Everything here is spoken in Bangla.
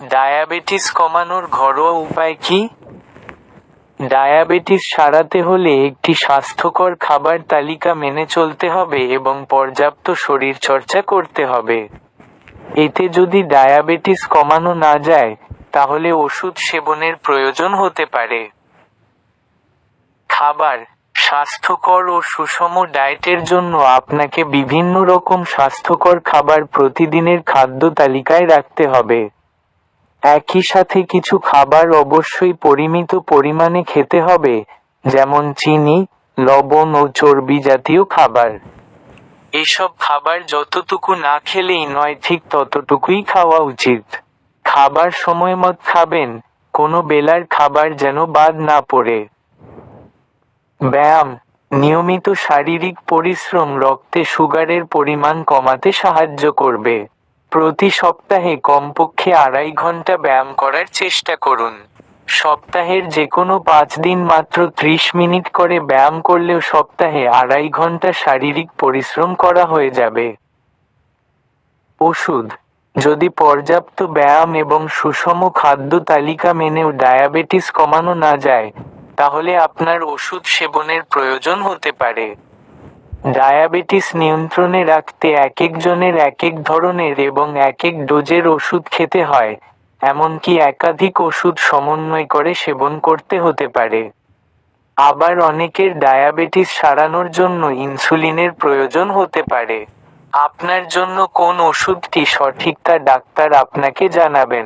ডায়াবেটিস কমানোর ঘরোয়া উপায় কি? ডায়াবেটিস সারাতে হলে একটি স্বাস্থ্যকর খাবার তালিকা মেনে চলতে হবে এবং পর্যাপ্ত শরীরচর্চা করতে হবে। এতে যদি ডায়াবেটিস কমানো না যায়, তাহলে ওষুধ সেবনের প্রয়োজন হতে পারে। খাবার স্বাস্থ্যকর ও সুষম ডায়েটের জন্য আপনাকে বিভিন্ন রকম স্বাস্থ্যকর খাবার প্রতিদিনের খাদ্য তালিকায় রাখতে হবে। একই সাথে কিছু খাবার অবশ্যই পরিমিত পরিমাণে খেতে হবে, যেমন চিনি, লবণ ও চর্বি জাতীয় খাবার। এসব খাবার যতটুকু না খেলেই নয়, ঠিক ততটুকুই খাওয়া উচিত। খাবার সময় মত খাবেন, কোনো বেলার খাবার যেন বাদ না পড়ে। ব্যায়াম, নিয়মিত শারীরিক পরিশ্রম রক্তে সুগারের পরিমাণ কমাতে সাহায্য করবে। প্রতি সপ্তাহে কমপক্ষে আড়াই ঘণ্টা ব্যায়াম করার চেষ্টা করুন। সপ্তাহের যে কোনো পাঁচ দিন মাত্র ত্রিশ মিনিট করে ব্যায়াম করলেও সপ্তাহে আড়াই ঘণ্টা শারীরিক পরিশ্রম করা হয়ে যাবে। ওষুধ। যদি পর্যাপ্ত ব্যায়াম এবং সুষম খাদ্য তালিকা মেনেও ডায়াবেটিস কমানো না যায়, তাহলে আপনার ওষুধ সেবনের প্রয়োজন হতে পারে। ডায়াবেটিস নিয়ন্ত্রণে রাখতে এক একজনের এক এক ধরনের এবং এক এক ডোজের ওষুধ খেতে হয়, এমনকি একাধিক ওষুধ সমন্বয় করে সেবন করতে হতে পারে। আবার অনেকের ডায়াবেটিস সারানোর জন্য ইনসুলিনের প্রয়োজন হতে পারে। আপনার জন্য কোন ওষুধটি সঠিক তা ডাক্তার আপনাকে জানাবেন।